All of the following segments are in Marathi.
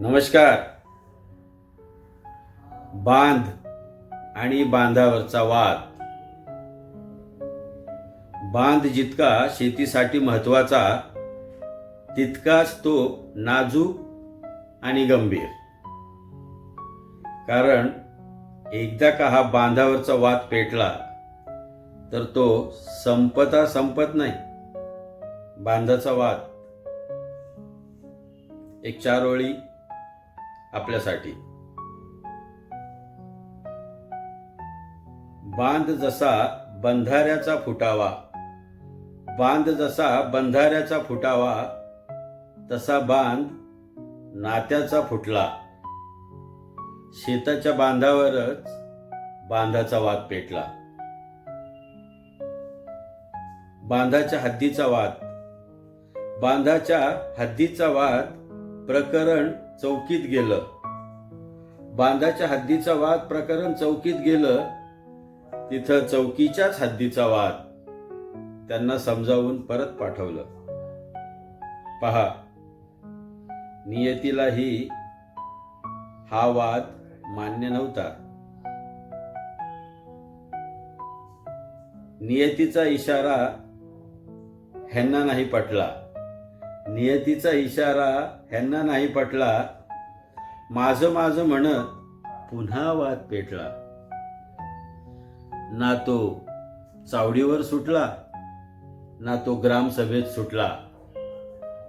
नमस्कार. बांध आणि बांधावरचा वाद. बांध जितका शेतीसाठी महत्त्वाचा तितकाच तो नाजूक आणि गंभीर. कारण एकदा का हा बांधावरचा वाद पेटला तर तो संपता संपत नाही बांधाचा वाद. एक चार ओळी आपल्यासाठी. बांध जसा बंधाऱ्याचा फुटावा बांध जसा बंधाऱ्याचा फुटावा तसा बांध नात्याचा फुटला. शेताच्या बांधावरच बांधाचा वाद पेटला. बांधाच्या हद्दीचा वाद बांधाच्या हद्दीचा वाद प्रकरण चौकीत गेलं. बांधाच्या हद्दीचा वाद प्रकरण चौकीत गेलं. तिथं चौकीच्याच हद्दीचा वाद. त्यांना समजावून परत पाठवलं. पहा नियतीलाही हा वाद मान्य नव्हता. नियतीचा इशारा ह्यांना नाही पटला. नियतीचा इशारा ह्यांना नाही पटला. माझं माझं म्हणत पुन्हा वाद पेटला. ना तो चावडीवर सुटला ना तो ग्रामसभेत सुटला.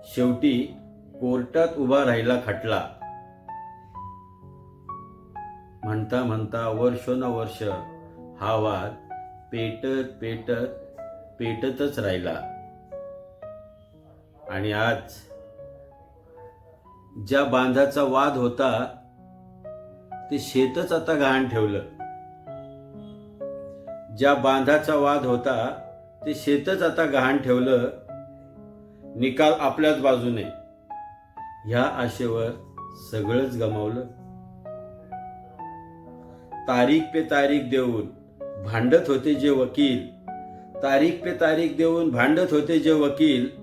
शेवटी कोर्टात उभा राहिला खटला. म्हणता म्हणता वर्ष न वर्ष हा वाद पेटत पेटत पेटतच राहिला. आणि आज ज्या बांधाचा वाद होता ते शेतच आता गहाण ठेवलं. ज्या बांधाचा वाद होता ते शेतच आता गहाण ठेवलं. निकाल आपल्याच बाजूने. ह्या आशेवर सगळंच गमावलं. तारीख पे तारीख देऊन भांडत होते जे वकील. तारीख पे तारीख देऊन भांडत होते जे वकील.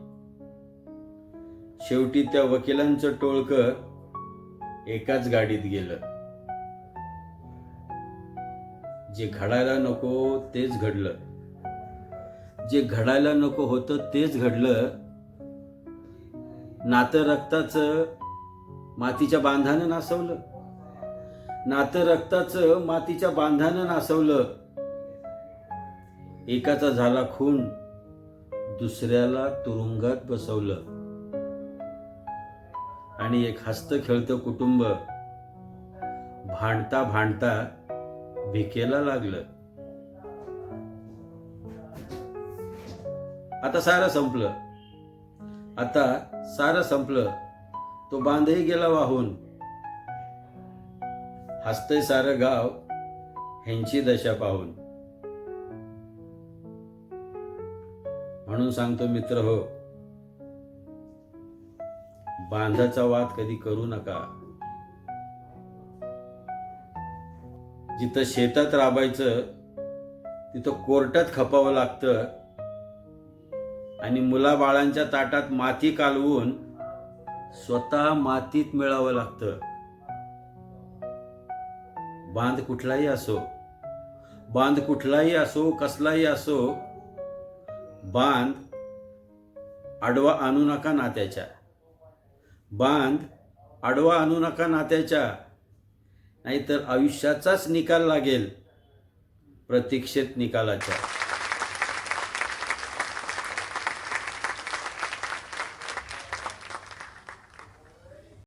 शेवटी त्या वकिलांचं टोळकं एकाच गाडीत गेलं. जे घडायला नको तेच घडलं. जे घडायला नको होतं तेच घडलं. नातं रक्ताचं मातीच्या बांधानं नासवलं. नातं रक्ताचं मातीच्या बांधानं नासवलं. एकाचा झाला खून दुसऱ्याला तुरुंगात बसवलं. आणि एक हस्त खेळतं कुटुंब. भांडता भांडता भिकेला लागलं. आता सारं संपलं. आता सारं संपलं. तो बांधही गेला वाहून. हसतय सारं गाव ह्यांची दशा पाहून. म्हणून सांगतो मित्र हो बांधाचा वाद कधी करू नका. जिथं शेतात राबायचं तिथं कोर्टात खपावं लागतं आणि मुलाबाळांच्या ताटात माती कालवून स्वतः मातीत मिळावं लागतं. बांध कुठलाही असो बांध कुठलाही असो कसलाही असो बांध आडवा आणू नका नात्याच्या. बांध आडवा आणू नका नात्याच्या नाहीतर आयुष्याचाच निकाल लागेल. प्रतीक्षेत निकालाच्या.